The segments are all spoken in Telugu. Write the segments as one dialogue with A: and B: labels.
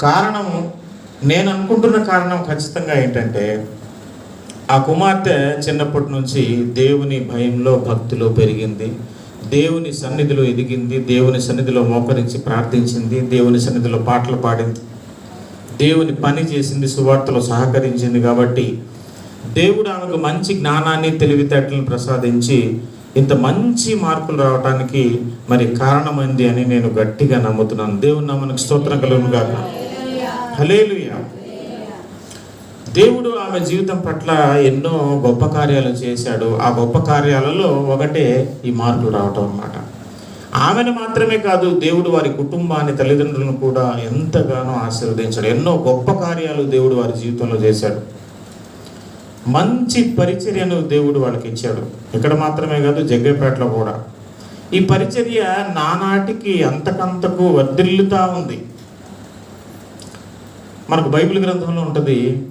A: కారణం నేను అనుకుంటున్న కారణం ఖచ్చితంగా ఏంటంటే ఆ కుమార్తె చిన్నప్పటి నుంచి దేవుని భయంలో భక్తిలో పెరిగింది. దేవుని సన్నిధిలో ఎదిగింది. దేవుని సన్నిధిలో మోకరించి ప్రార్థించింది. దేవుని సన్నిధిలో పాటలు పాడింది. దేవుని పని చేసింది సువార్తలో సహకరించింది కాబట్టి దేవుడు ఆమెకు మంచి జ్ఞానాన్ని తెలివితేటలను ప్రసాదించి ఇంత మంచి మార్పులు రావడానికి మరి కారణమైంది అని నేను గట్టిగా నమ్ముతున్నాను. దేవుని మనకు స్తోత్రం కలుగును గాక హలేలుయా దేవుడు ఆమె జీవితం పట్ల ఎన్నో గొప్ప కార్యాలు చేశాడు. ఆ గొప్ప కార్యాలలో ఒకటే ఈ మార్పులు రావటం అన్నమాట. ఆమెను మాత్రమే కాదు దేవుడు వారి కుటుంబాన్ని తల్లిదండ్రులను కూడా ఎంతగానో ఆశీర్వదించాడు. ఎన్నో గొప్ప కార్యాలు దేవుడు వారి జీవితంలో చేశాడు. మంచి పరిచర్యను దేవుడు వాళ్ళకి ఇచ్చాడు. ఇక్కడ మాత్రమే కాదు జగ్గపేటలో కూడా. ఈ పరిచర్య నానాటికి అంతకంతకు వర్ధిల్లుతా ఉంది. మనకు బైబిల్ గ్రంథంలో ఉంటుంది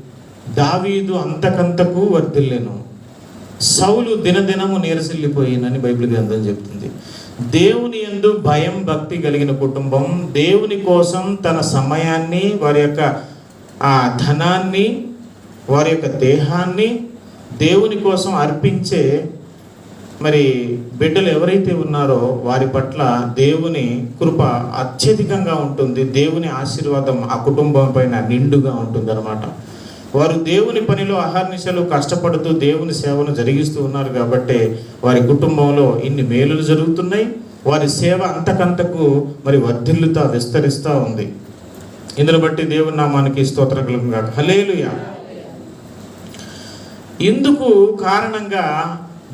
A: దావీదు అంతకంతకు వర్ధిల్లేను. సౌలు దినదినము నీరసిల్లిపోయినని బైబిల్ గ్రంథం చెప్తుంది. దేవుని యందు భయం భక్తి కలిగిన కుటుంబం దేవుని కోసం తన సమయాన్ని వారి యొక్క ఆ ధనాన్ని వారి యొక్క దేహాన్ని దేవుని కోసం అర్పించే మరి బిడ్డలు ఎవరైతే ఉన్నారో వారి పట్ల దేవుని కృప అత్యధికంగా ఉంటుంది. దేవుని ఆశీర్వాదం ఆ కుటుంబం పైన నిండుగా ఉంటుంది అనమాట వారు దేవుని పనిలో అహర్నిశలు కష్టపడుతూ దేవుని సేవను జరిగిస్తూ ఉన్నారు కాబట్టి వారి కుటుంబంలో ఇన్ని మేలులు జరుగుతున్నాయి. వారి సేవ అంతకంతకు మరి వర్ధిల్లుతా విస్తరిస్తూ ఉంది. ఇందును బట్టి దేవుని నామానికి స్తోత్రం కలుగుగా హలేలుయా ఇందుకు కారణంగా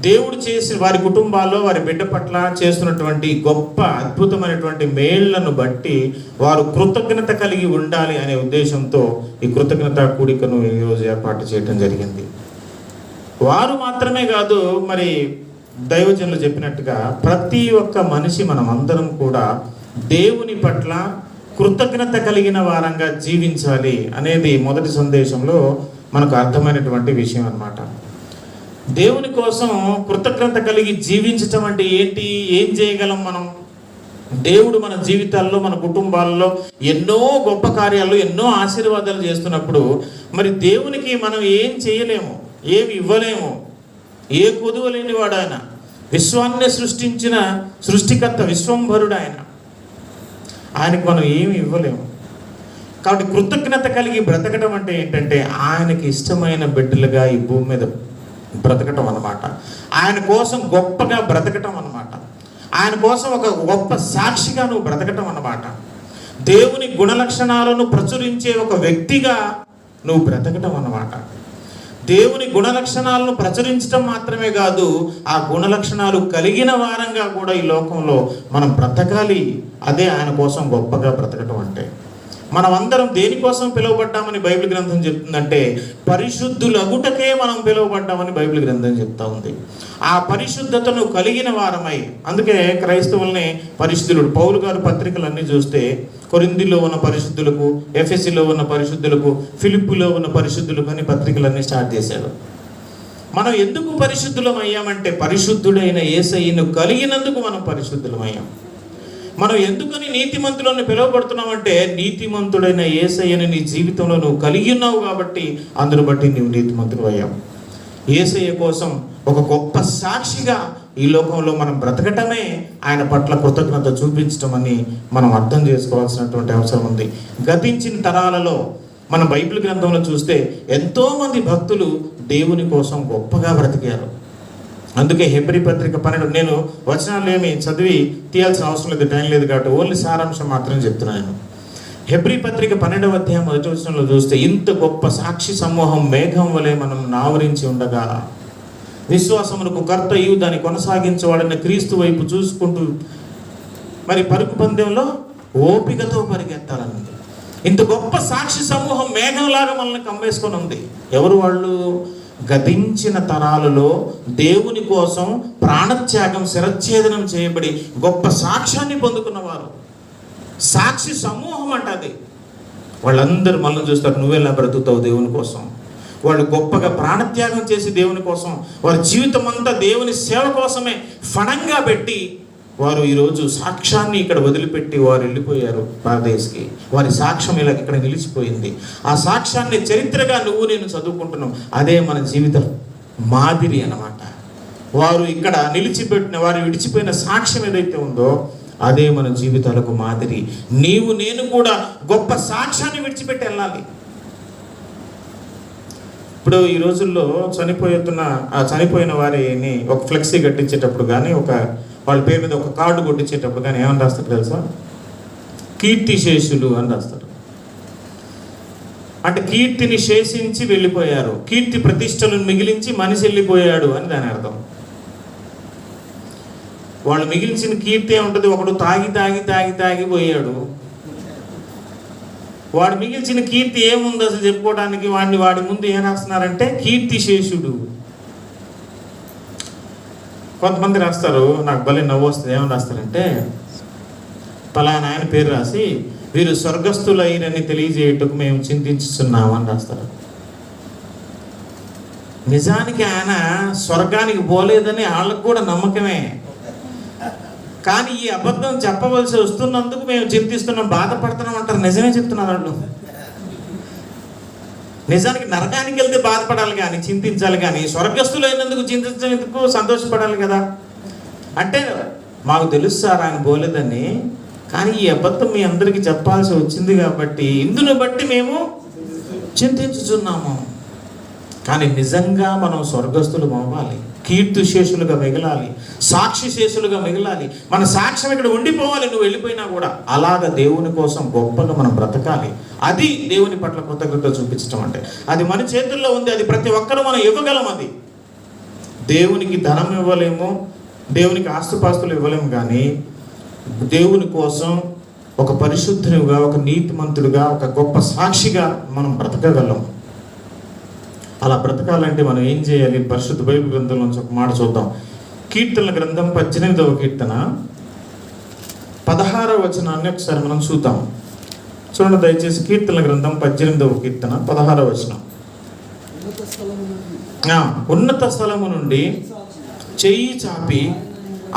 A: దేవుడు చేసి వారి కుటుంబాల్లో వారి బిడ్డ పట్ల చేస్తున్నటువంటి గొప్ప అద్భుతమైనటువంటి మేళ్ళను బట్టి వారు కృతజ్ఞత కలిగి ఉండాలి అనే ఉద్దేశంతో ఈ కృతజ్ఞత కూడికను ఈరోజు ఏర్పాటు చేయడం జరిగింది. వారు మాత్రమే కాదు మరి దైవజనులు చెప్పినట్టుగా ప్రతి ఒక్క మనిషి మనం అందరం కూడా దేవుని పట్ల కృతజ్ఞత కలిగిన వారంగా జీవించాలి అనేది మొదటి సందేశంలో మనకు అర్థమైనటువంటి విషయం అన్నమాట. దేవుని కోసం కృతజ్ఞత కలిగి జీవించటం అంటే ఏంటి? ఏం చేయగలం మనం? దేవుడు మన జీవితాల్లో మన కుటుంబాల్లో ఎన్నో గొప్ప కార్యాలు ఎన్నో ఆశీర్వాదాలు చేస్తున్నప్పుడు మరి దేవునికి మనం ఏం చేయలేము? ఏమి ఇవ్వలేము? ఏ కొదువ లేని వాడు ఆయన విశ్వాన్ని సృష్టించిన సృష్టికర్త విశ్వంభరుడు ఆయన ఆయనకు మనం ఏమి ఇవ్వలేము. కాబట్టి కృతజ్ఞత కలిగి బ్రతకడం అంటే ఏంటంటే ఆయనకి ఇష్టమైన బిడ్డలుగా ఈ భూమి మీద బ్రతకటం అన్నమాట ఆయన కోసం గొప్పగా బ్రతకటం అన్నమాట ఆయన కోసం ఒక గొప్ప సాక్షిగా నువ్వు బ్రతకటం అన్నమాట దేవుని గుణలక్షణాలను ప్రచురించే ఒక వ్యక్తిగా నువ్వు బ్రతకటం అన్నమాట దేవుని గుణలక్షణాలను ప్రచురించడం మాత్రమే కాదు ఆ గుణలక్షణాలు కలిగిన వారంగా కూడా ఈ లోకంలో మనం బ్రతకాలి. అదే ఆయన కోసం గొప్పగా బ్రతకటం అంటే. మనం అందరం దేనికోసం పిలువబడ్డామని బైబిల్ గ్రంథం చెప్తుందంటే పరిశుద్ధులగుటకే మనం పిలువబడ్డామని బైబిల్ గ్రంథం చెప్తా ఉంది. ఆ పరిశుద్ధతను కలిగిన వారమై అందుకే క్రైస్తవుల్ని పరిశుద్ధులు పౌలు గారు పత్రికలన్నీ చూస్తే కొరిందిలో ఉన్న పరిశుద్ధులకు ఎఫ్ఎస్సిలో ఉన్న పరిశుద్ధులకు ఫిలిప్పులో ఉన్న పరిశుద్ధులకు అని పత్రికలన్నీ స్టార్ట్ చేశాడు. మనం ఎందుకు పరిశుద్ధులం అయ్యామంటే పరిశుద్ధుడైన ఏసయ్యను కలిగినందుకు మనం పరిశుద్ధులం అయ్యాం. మనం ఎందుకని నీతిమంతులను పిలువబడుతున్నామంటే నీతిమంతుడైన ఏసయ్యని నీ జీవితంలో నువ్వు కలిగి ఉన్నావు కాబట్టి అందును బట్టి నువ్వు నీతిమంతుడు అయ్యావు. ఏసయ్య కోసం ఒక గొప్ప సాక్షిగా ఈ లోకంలో మనం బ్రతకటమే ఆయన పట్ల కృతజ్ఞత చూపించటం అని మనం అర్థం చేసుకోవాల్సినటువంటి అవసరం ఉంది. గతించిన తరాలలో మన బైబిల్ గ్రంథంలో చూస్తే ఎంతోమంది భక్తులు దేవుని కోసం గొప్పగా బ్రతికారు. అందుకే హెబ్రి పత్రిక పన్నెండు నేను వచనాలు ఏమి చదివి తీయాల్సిన అవసరం లేదు టైం లేదు కాబట్టి ఓన్లీ సారాంశం మాత్రం చెప్తున్నాను హెబ్రి పత్రిక పన్నెండవ అధ్యాయం మొదటి వచనంలో చూస్తే ఇంత గొప్ప సాక్షి సమూహం మేఘం వలె మనం నావరించి ఉండగా విశ్వాసమునకు కర్తయు దాన్ని కొనసాగించేవాడని క్రీస్తు వైపు చూసుకుంటూ మరి పరుగు పందెంలో ఓపికతో పరిగెత్తాలన్నది ఇంత గొప్ప సాక్షి సమూహం మేఘంలాగా మనల్ని కమ్మేసుకొని ఉంది. ఎవరు వాళ్ళు? గతించిన తరాలలో దేవుని కోసం ప్రాణత్యాగం శిరచ్ఛేదనం చేయబడి గొప్ప సాక్ష్యాన్ని పొందుకున్నవారు. సాక్షి సమూహం అంట అది. వాళ్ళందరూ మనల్ని చూస్తారు నువ్వెలా బ్రతుకుతావు దేవుని కోసం? వాళ్ళు గొప్పగా ప్రాణత్యాగం చేసి దేవుని కోసం వారి జీవితం అంతా దేవుని సేవ కోసమే ఫణంగా పెట్టి వారు ఈరోజు సాక్ష్యాన్ని ఇక్కడ వదిలిపెట్టి వారు వెళ్ళిపోయారు పారదేశ్కి వారి సాక్ష్యం ఇలా ఇక్కడ నిలిచిపోయింది. ఆ సాక్ష్యాన్ని చరిత్రగా నువ్వు నేను చదువుకుంటున్నావు అదే మన జీవితం మాదిరి అన్నమాట. వారు ఇక్కడ నిలిచిపెట్టిన వారు విడిచిపోయిన సాక్ష్యం ఏదైతే ఉందో అదే మన జీవితాలకు మాదిరి. నీవు నేను కూడా గొప్ప సాక్ష్యాన్ని విడిచిపెట్టి వెళ్ళాలి. ఇప్పుడు ఈ రోజుల్లో చనిపోతున్న ఆ చనిపోయిన వారిని ఒక ఫ్లెక్సీ కట్టించేటప్పుడు కానీ ఒక వాళ్ళ పేరు మీద ఒక కార్డు కొట్టించేటప్పుడు కానీ ఏమని రాస్తారు తెలుసా? కీర్తి శేషులు అని రాస్తారు. అంటే కీర్తిని శేషించి వెళ్ళిపోయారు. కీర్తి ప్రతిష్టలను మిగిలించి మనిషి వెళ్ళిపోయాడు అని దాని అర్థం. వాళ్ళు మిగిల్చిన కీర్తి ఉంటుంది ఒకడు తాగి తాగి తాగి తాగి పోయాడు. వాడు మిగిల్చిన కీర్తి ఏముంది అసలు చెప్పుకోవడానికి? వాడిని వాడి ముందు ఏం రాస్తున్నారంటే కీర్తి శేషుడు కొంతమంది రాస్తారు నాకు భలే నవ్వు వస్తుంది. ఏమని రాస్తారంటే పలానా ఆయన పేరు రాసి వీరు స్వర్గస్థులైనని తెలియజేయటకు మేము చింతించుతున్నాము అని రాస్తారు. నిజానికి ఆయన స్వర్గానికి పోలేదని వాళ్ళకు కూడా నమ్మకమే. కానీ ఈ అబద్ధం చెప్పవలసి వస్తున్నందుకు మేము చింతిస్తున్నాం బాధపడుతున్నాం అంటారు. నిజమే చెప్తున్నారు వాళ్ళు. నిజానికి నరకానికి వెళ్తే బాధపడాలి కానీ చింతించాలి కానీ స్వర్గస్థులు అయినందుకు చింతించేందుకు సంతోషపడాలి కదా. అంటే మాకు తెలుసు సార్ ఆయన పోలేదని కానీ ఈ అబద్ధం మీ అందరికీ చెప్పాల్సి వచ్చింది కాబట్టి ఇందును బట్టి మేము చింతించుచున్నాము. కానీ నిజంగా మనం స్వర్గస్థులు అవ్వాలి. కీర్తి శేషులుగా మిగలాలి. సాక్షి శేషులుగా మిగలాలి. మన సాక్ష్యం ఇక్కడ ఉండిపోవాలి. నువ్వు వెళ్ళిపోయినా కూడా అలాగ దేవుని కోసం గొప్పగా మనం బ్రతకాలి. అది దేవుని పట్ల కృతజ్ఞత చూపించడం అంటే. అది మన చేతుల్లో ఉంది. అది ప్రతి ఒక్కరూ మనం ఇవ్వగలం అది. దేవునికి ధనం ఇవ్వలేము. దేవునికి ఆస్తుపాస్తులు ఇవ్వలేము కానీ దేవుని కోసం ఒక పరిశుద్ధునిగా ఒక నీతిమంతుడిగా ఒక గొప్ప సాక్షిగా మనం బ్రతకగలం. అలా బ్రతకాలంటే మనం ఏం చేయాలి? పరిశుద్ధ బైబిల్ గ్రంథంలో నుంచి ఒక మాట చూద్దాం. కీర్తనల గ్రంథం పద్దెనిమిదవ కీర్తన. పదహారవ వచనాన్ని ఒకసారి మనం చూద్దాం. చూడండి దయచేసి కీర్తనల గ్రంథం పద్దెనిమిదవ కీర్తన పదహారవ వచనం.
B: ఉన్నత స్థలము నుండి
A: చెయ్యి చాపి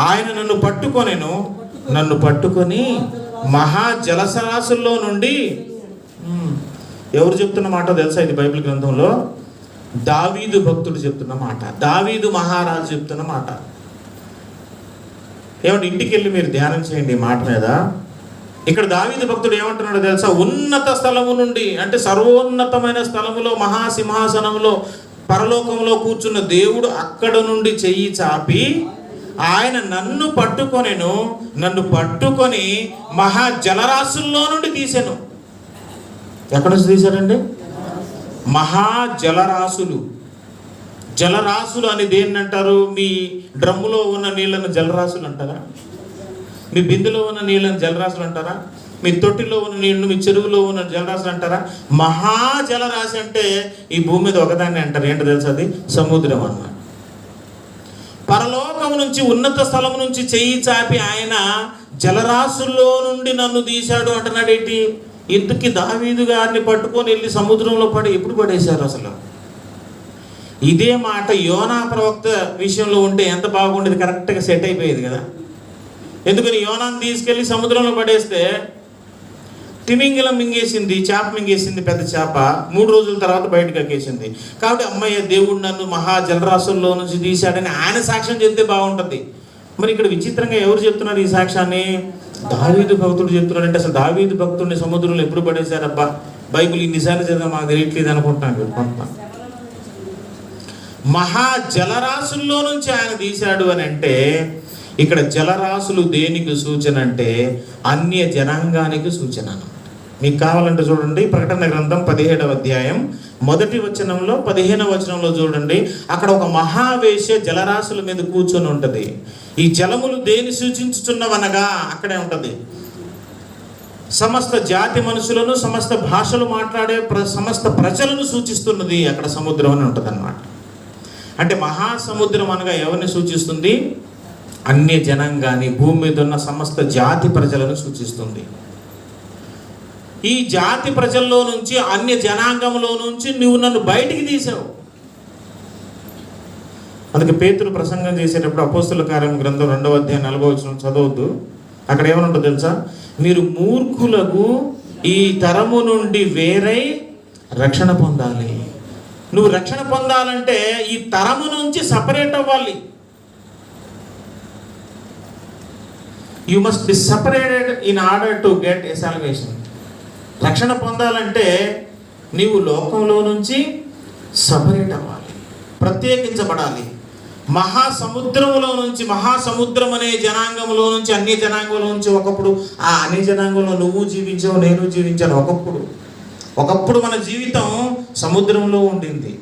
A: ఆయన నన్ను పట్టుకొనేను. నన్ను పట్టుకొని మహా జలసరాశుల్లో నుండి ఎవరు చెప్తున్న మాట తెలుసా ఇది బైబిల్ గ్రంథంలో? దావీదు భక్తుడు చెప్తున్న మాట దావీదు మహారాజు చెప్తున్న మాట. ఏమంటే ఇంటికి వెళ్ళి మీరు ధ్యానం చేయండి మాట మీద. ఇక్కడ దావీదు భక్తుడు ఏమంటున్నాడో తెలుసా? ఉన్నత స్థలము నుండి అంటే సర్వోన్నతమైన స్థలములో మహాసింహాసనములో పరలోకంలో కూర్చున్న దేవుడు అక్కడ నుండి చెయ్యి చాపి ఆయన నన్ను పట్టుకొనెను నన్ను పట్టుకొని మహా జలరాశుల్లో నుండి తీసాను. ఎక్కడ నుంచి తీశాడండి మహాజలరాశులు. జలరాశులు అని దేన్ని అంటారు? మీ డ్రమ్ములో ఉన్న నీళ్ళను జలరాశులు అంటారా? మీ బిందులో ఉన్న నీళ్ళను జలరాశులు అంటారా? మీ తొట్టిలో ఉన్న నీళ్ళు మీ చెరువులో ఉన్న జలరాశులు అంటారా? మహాజలరాశి అంటే ఈ భూమి మీద ఒకదాన్ని అంటారు. ఏంటో తెలుసు అది? సముద్రం అన్నమాట. పరలోకం నుంచి ఉన్నత స్థలం నుంచి చెయ్యి చాపి ఆయన జలరాశుల్లో నుండి నన్ను తీశాడు అంటున్నాడు ఏంటి ఇంతకి దావీదు గారిని పట్టుకొని వెళ్ళి సముద్రంలో పడి ఎప్పుడు పడేశారు అసలు? ఇదే మాట యోనా ప్రవక్త విషయంలో ఉంటే ఎంత బాగుండేది కరెక్ట్గా సెట్ అయిపోయేది కదా. ఎందుకని యోనాన్ని తీసుకెళ్ళి సముద్రంలో పడేస్తే తిమింగిలం మింగేసింది చేప మింగేసింది పెద్ద చేప. మూడు రోజుల తర్వాత బయటకు ఎక్కేసింది. కాబట్టి అమ్మయ్య దేవుడు నన్ను మహా జలరాశుల్లో నుంచి తీశాడని ఆయన సాక్ష్యం చెప్తే బాగుంటుంది. మరి ఇక్కడ విచిత్రంగా ఎవరు చెప్తున్నారు ఈ సాక్ష్యాన్ని? దావీదు భక్తుడు చెప్తున్నాడంటే అసలు దావీదు భక్తుడిని సముద్రంలో ఎప్పుడు పడేశారబ్బా? బైబిల్ ఇన్నిసార్లు చదివా మాకు తెలియట్లేదు అనుకుంటున్నాను కొంత. మహా జలరాశుల్లో నుంచి ఆయన తీశాడు అని అంటే ఇక్కడ జలరాశులు దేనికి సూచన అంటే అన్య జనాంగానికి సూచన మీకు కావాలంటే చూడండి ప్రకటన గ్రంథం పదిహేడవ అధ్యాయం మొదటి వచనంలో పదిహేనవ వచనంలో చూడండి. అక్కడ ఒక మహావేశ జలరాశుల మీద కూర్చొని ఉంటుంది. ఈ జలములు దేని సూచించుచున్నవనగా అక్కడే ఉంటుంది. సమస్త జాతి మనుషులను సమస్త భాషలు మాట్లాడే ప్ర- సమస్త ప్రజలను సూచిస్తున్నది అక్కడ సముద్రం అని ఉంటుంది అంటే మహాసముద్రం అనగా ఎవరిని సూచిస్తుంది? అన్య కానీ భూమి మీద ఉన్న సమస్త జాతి ప్రజలను సూచిస్తుంది. ఈ జాతి ప్రజల్లో నుంచి అన్య జనాంగంలో నుంచి నువ్వు నన్ను బయటికి తీసావు. అందుకే పేతులు ప్రసంగం చేసేటప్పుడు అపోస్తుల కార్యం గ్రంథం రెండవ అధ్యాయం నలభై వచ్చిన చదవద్దు. అక్కడ ఏమని తెలుసా? మీరు మూర్ఖులకు ఈ తరము నుండి వేరై రక్షణ పొందాలి. నువ్వు రక్షణ పొందాలంటే ఈ తరము నుంచి సపరేట్ అవ్వాలి. You must be separated in order to get a salvation రక్షణ పొందాలంటే నీవు లోకంలో నుంచి సపరేట్ అవ్వాలి ప్రత్యేకించబడాలి. మహాసముద్రములో నుంచి మహాసముద్రం అనే జనాంగంలో నుంచి అన్ని జనాంగంలో నుంచి ఒకప్పుడు ఆ అన్ని జనాంగంలో నువ్వు జీవించావు నేను జీవించాను ఒకప్పుడు. ఒకప్పుడు మన జీవితం సముద్రంలో ఉండింది.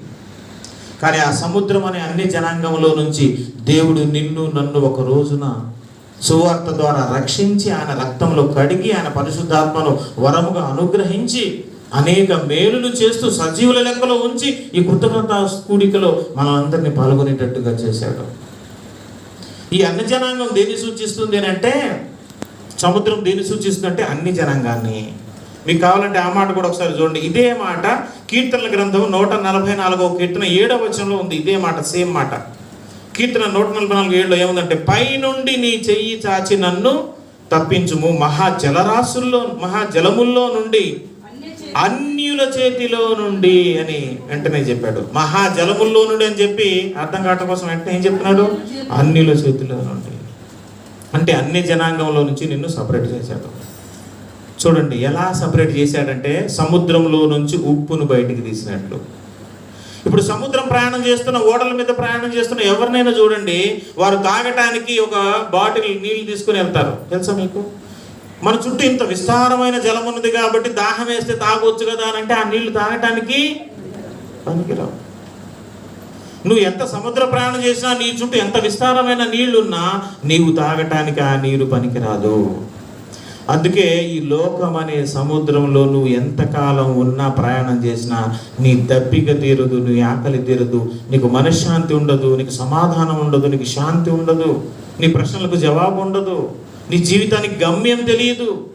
A: కానీ ఆ సముద్రం అనే అన్ని జనాంగంలో నుంచి దేవుడు నిన్ను నన్ను ఒక రోజున సువార్త ద్వారా రక్షించి ఆయన రక్తంలో కడిగి ఆయన పరిశుద్ధాత్మను వరముగా అనుగ్రహించి అనేక మేలులు చేస్తూ సజీవుల లెక్కలో ఉంచి ఈ కృతజ్ఞత కూడికలో మనం అందరినీ పాల్గొనేటట్టుగా చేశాడు. ఈ అన్ని జనాంగం దేన్ని సూచిస్తుంది అని అంటే సముద్రం దేన్ని సూచిస్తుందంటే అన్ని జనాంగాన్ని. మీకు కావాలంటే ఆ మాట కూడా ఒకసారి చూడండి. ఇదే మాట కీర్తనల గ్రంథం నూట నలభై నాలుగో కీర్తన ఏడవ వచనంలో ఉంది. ఇదే మాట సేమ్ మాట. కీర్తన నూట నలభై నాలుగు ఏడులో ఏముందంటే పైనుండి నీ చెయ్యి చాచి నన్ను తప్పించుము. మహా జలరాశుల్లో మహా జలముల్లో నుండి అన్యుల చేతిలో నుండి అని వెంటనే చెప్పాడు. మహా జలముల్లో నుండి అని చెప్పి అర్థం కావటం కోసం వెంటనే ఏం చెప్తున్నాడు? అన్యుల చేతిలో నుండి. అంటే అన్ని జనాంగంలో నుంచి నిన్ను సపరేట్ చేశాడు. చూడండి ఎలా సపరేట్ చేశాడంటే సముద్రంలో నుంచి ఉప్పును బయటికి తీసినట్లు. ఇప్పుడు సముద్రం ప్రయాణం చేస్తున్న ఓడల మీద ప్రయాణం చేస్తున్న ఎవరినైనా చూడండి వారు తాగటానికి ఒక బాటిల్ నీళ్ళు తీసుకుని వెళ్తారు. తెలుసా మీకు? మన చుట్టూ ఇంత విస్తారమైన జలం ఉన్నది కాబట్టి దాహం వేస్తే తాగొచ్చు కదా అని అంటే ఆ నీళ్ళు తాగటానికి పనికిరావు. నువ్వు ఎంత సముద్ర ప్రయాణం చేసినా నీ చుట్టూ ఎంత విస్తారమైన నీళ్ళున్నా నీవు తాగటానికి ఆ నీరు పనికిరాదు. అందుకే ఈ లోకం అనే సముద్రంలో నువ్వు ఎంతకాలం ఉన్నా ప్రయాణం చేసినా నీ దప్పిక తీరదు నీ ఆకలి తీరదు నీకు మనశ్శాంతి ఉండదు నీకు సమాధానం ఉండదు నీకు శాంతి ఉండదు నీ ప్రశ్నలకు జవాబు ఉండదు నీ జీవితానికి గమ్యం తెలియదు.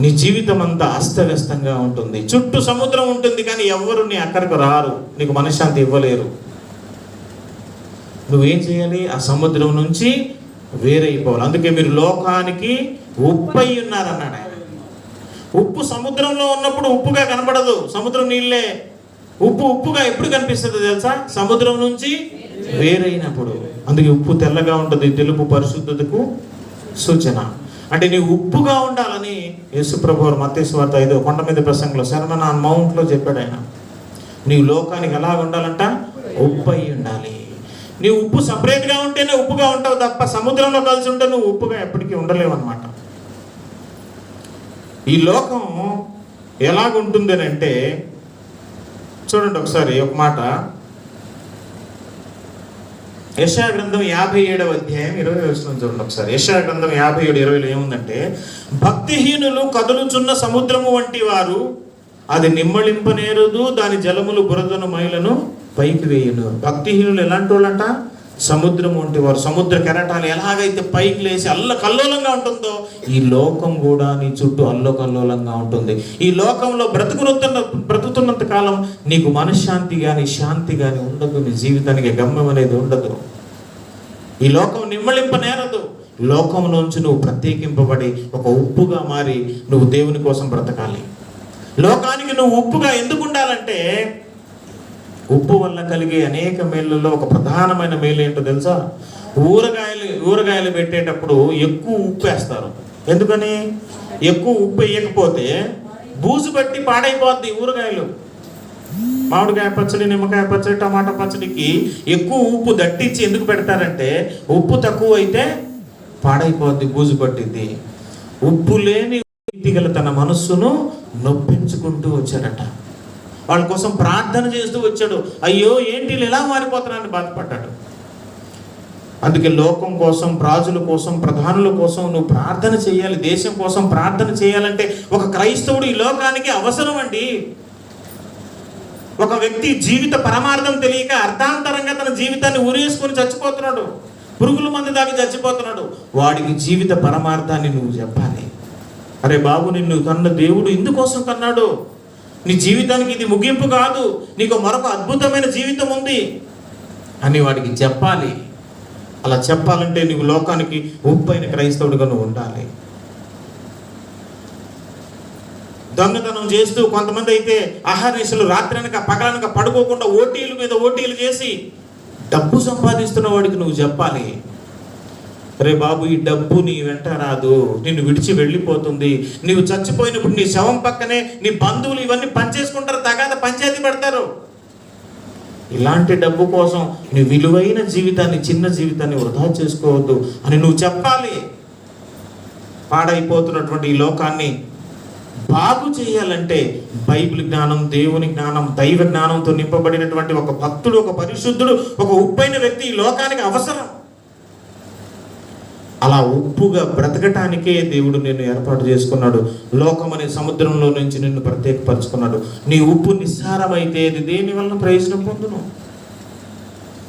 A: నీ జీవితం అంతా అస్తవ్యస్తంగా ఉంటుంది. చుట్టూ సముద్రం ఉంటుంది కానీ ఎవరు నీ అక్కడికి రారు నీకు మనశ్శాంతి ఇవ్వలేరు. నువ్వేం చేయాలి? ఆ సముద్రం నుంచి వేరైపోవాలి. అందుకే మీరు లోకానికి ఉప్పై ఉన్నారన్నాడు ఆయన. ఉప్పు సముద్రంలో ఉన్నప్పుడు ఉప్పుగా కనబడదు. సముద్రం నీళ్ళే. ఉప్పు ఉప్పుగా ఎప్పుడు కనిపిస్తుంది తెలుసా? సముద్రం నుంచి వేరైనప్పుడు. అందుకే ఉప్పు తెల్లగా ఉంటుంది. తెలుపు పరిశుద్ధతకు సూచన. అంటే నీవు ఉప్పుగా ఉండాలని యేసుప్రభు మతేశ్వార్త ఐదో కొండ మీద ప్రసంగంలో శర్మన్ మౌంట్లో చెప్పాడు ఆయన. నీవు లోకానికి ఎలా ఉండాలంట ఉప్పు అయి ఉండాలి. నీ ఉప్పు సపరేట్గా ఉంటేనే ఉప్పుగా ఉంటావు తప్ప సముద్రంలో కలిసి ఉంటే నువ్వు ఉప్పుగా ఎప్పటికీ ఉండలేవు అనమాట ఈ లోకం ఎలాగుంటుంది అని అంటే చూడండి ఒకసారి ఒక మాట. యశా గ్రంథం యాభై ఏడవ అధ్యాయం ఇరవై వస్తుంది చూడండి ఒకసారి. యశా గ్రంథం యాభై ఏడు ఇరవైలో ఏముందంటే భక్తిహీనులు కదులుచున్న సముద్రము వంటి వారు అది నిమ్మళింపనేరదు దాని జలములు బురదను మైలను పైకి వేయును భక్తిహీనులు ఎలాంటి వాళ్ళంట సముద్రం వంటి వారు. సముద్ర కెరటాలు ఎలాగైతే పైకి లేచి అల్ల కల్లోలంగా ఉంటుందో ఈ లోకం కూడా నీ చుట్టూ అల్లకల్లోలంగా ఉంటుంది. ఈ లోకంలో బ్రతుకుతున్న బ్రతుకుతున్నంత కాలం నీకు మనశ్శాంతి కానీ శాంతి కానీ ఉండదు. నీ జీవితానికి గమ్యం అనేది ఉండదు. ఈ లోకం నిమ్మళింపనేరదు లోకంలోంచి నువ్వు ప్రత్యేకింపబడి ఒక ఉప్పుగా మారి నువ్వు దేవుని కోసం బ్రతకాలి. లోకానికి నువ్వు ఉప్పుగా ఎందుకు ఉండాలంటే ఉప్పు వల్ల కలిగే అనేక మేళ్ళలో ఒక ప్రధానమైన మేలు ఏంటో తెలుసా? ఊరగాయలు ఊరగాయలు పెట్టేటప్పుడు ఎక్కువ ఉప్పు వేస్తారు. ఎందుకని? ఎక్కువ ఉప్పు వేయకపోతే బూజు బట్టి పాడైపోద్ది ఊరగాయలు. మామిడికాయ పచ్చడి నిమ్మకాయ పచ్చడి టమాటా పచ్చడికి ఎక్కువ ఉప్పు దట్టించి ఎందుకు పెడతారంటే ఉప్పు తక్కువ అయితే పాడైపోద్ది బూజు పట్టింది ఉప్పు లేని వ్యక్తి గల తన మనస్సును నొప్పించుకుంటూ వచ్చాడట వాళ్ళ కోసం ప్రార్థన చేస్తూ వచ్చాడు. అయ్యో ఏంటి వీళ్ళు ఎలా మారిపోతున్నారని బాధపడ్డాడు. అందుకే లోకం కోసం రాజుల కోసం ప్రధానుల కోసం నువ్వు ప్రార్థన చేయాలి. దేశం కోసం ప్రార్థన చేయాలంటే ఒక క్రైస్తవుడు ఈ లోకానికి అవసరం అండి ఒక వ్యక్తి జీవిత పరమార్థం తెలియక అర్థాంతరంగా తన జీవితాన్ని ఊరేసుకొని చచ్చిపోతున్నాడు. పురుగుల మంది దాకా చచ్చిపోతున్నాడు. వాడికి జీవిత పరమార్థాన్ని నువ్వు చెప్పాలి. అరే బాబు నిన్ను కన్న దేవుడు ఇందుకోసం కన్నాడు. నీ జీవితానికి ఇది ముగింపు కాదు నీకు మరొక అద్భుతమైన జీవితం ఉంది. అని వాడికి చెప్పాలి. అలా చెప్పాలంటే నీవు లోకానికి ఉప్పైన క్రైస్తవుడిగా నువ్వు ఉండాలి. దొంగతనం చేస్తూ కొంతమంది అయితే అహర్నిశలు రాత్రనక పగలనక పడుకోకుండా ఓటీల మీద ఓటీలు చేసి డబ్బు సంపాదిస్తున్న వాడికి నువ్వు చెప్పాలి. రే బాబు ఈ డబ్బు నీ వెంట రాదు. నిన్ను విడిచి వెళ్ళిపోతుంది. నీవు చచ్చిపోయినప్పుడు నీ శవం పక్కనే నీ బంధువులు ఇవన్నీ పనిచేసుకుంటారు తగాద పంచాయతీ పెడతారు. ఇలాంటి డబ్బు కోసం నీ విలువైన జీవితాన్ని చిన్న జీవితాన్ని వృధా చేసుకోవద్దు అని నువ్వు చెప్పాలి. పాడైపోతున్నటువంటి ఈ లోకాన్ని బాగు చేయాలంటే బైబిల్ జ్ఞానం దేవుని జ్ఞానం దైవ జ్ఞానంతో నింపబడినటువంటి ఒక భక్తుడు ఒక పరిశుద్ధుడు ఒక ఉప్పైన వ్యక్తి ఈ లోకానికి అవసరం. అలా ఉప్పుగా బ్రతకటానికే దేవుడు నిన్ను ఏర్పాటు చేసుకున్నాడు. లోకం అనే సముద్రంలో నుంచి నిన్ను ప్రత్యేకపరుచుకున్నాడు. నీ ఉప్పు నిస్సారమైతే ఇది దేని వలన ప్రయోజనం పొందును?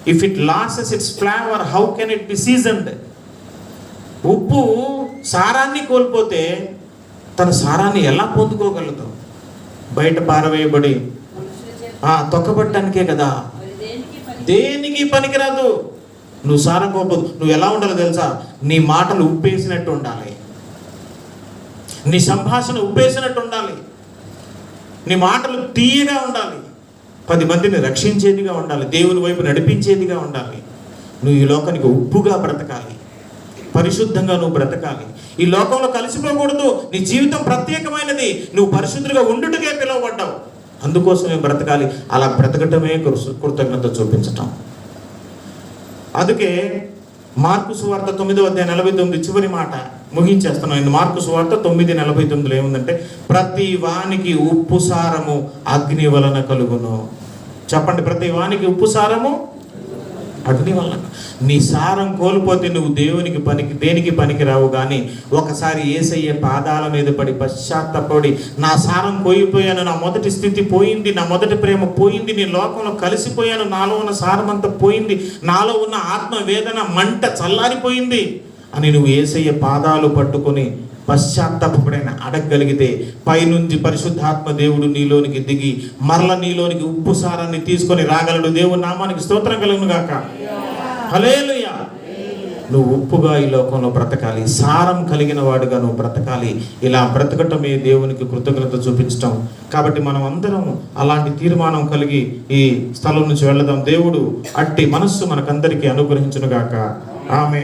A: If it loses its flavour how can it be seasoned ఉప్పు సారాన్ని కోల్పోతే తన సారాన్ని ఎలా పొందుకోగలదు బయట పారవేయబడి ఆ తొక్కబట్టడానికే కదా. దేనికి పనికిరాదు? నువ్వు సారం కోపదు నువ్వు ఎలా ఉండాలో తెలుసా? నీ మాటలు ఉప్పేసినట్టు ఉండాలి. నీ సంభాషణ ఉప్పేసినట్టు ఉండాలి. నీ మాటలు తీయగా ఉండాలి. పది మందిని రక్షించేదిగా ఉండాలి. దేవుని వైపు నడిపించేదిగా ఉండాలి. నువ్వు ఈ లోకానికి ఉప్పుగా బ్రతకాలి. పరిశుద్ధంగా నువ్వు బ్రతకాలి. ఈ లోకంలో కలిసిపోకూడదు. నీ జీవితం ప్రత్యేకమైనది. నువ్వు పరిశుద్ధులుగా ఉండుటకే పిలువబడ్డావు. అందుకోసమే బ్రతకాలి. అలా బ్రతకటమే కృతజ్ఞత చూపించటం. అందుకే మార్కు సువార్త తొమ్మిదో అధ్యాయ నలభై తొమ్మిది చివరి మాట ముగించేస్తున్నాను ఇది మార్కు సువార్త తొమ్మిది నలభై తొమ్మిదిలో ఏముందంటే ప్రతి వానికి ఉప్పు సారము అగ్ని వలన కలుగును. చెప్పండి ప్రతి వానికి ఉప్పు సారము అగ్ని వల్ల నీ సారం కోల్పోతే నువ్వు దేవునికి పనికి దేనికి పనికి రావు కానీ ఒకసారి ఏసయ్య పాదాల మీద పడి పశ్చాత్తపడి నా సారం పోయిపోయాను నా మొదటి స్థితి పోయింది నా మొదటి ప్రేమ పోయింది నీ లోకంలో కలిసిపోయాను నాలో ఉన్న సారం అంతా పోయింది నాలో ఉన్న ఆత్మవేదన మంట చల్లారిపోయింది అని నువ్వు ఏసయ్య పాదాలు పట్టుకొని పశ్చాత్తాపడిన అడగగలిగితే పైనుంచి పరిశుద్ధాత్మ దేవుడు నీలోనికి దిగి మరల నీలోనికి ఉప్పు సారాన్ని తీసుకొని రాగలడు. దేవుడు నామానికి స్తోత్రం కలుగును గాక. హలేలుయా నువ్వు ఉప్పుగా ఈ లోకంలో బ్రతకాలి. సారం కలిగిన వాడుగా నువ్వు బ్రతకాలి. ఇలా బ్రతకటమే దేవునికి కృతజ్ఞత చూపించటం. కాబట్టి మనం అందరం అలాంటి తీర్మానం కలిగి ఈ స్థలం నుంచి వెళ్దాం దేవుడు అట్టి మనస్సు మనకందరికీ అనుగ్రహించునుగాక ఆమె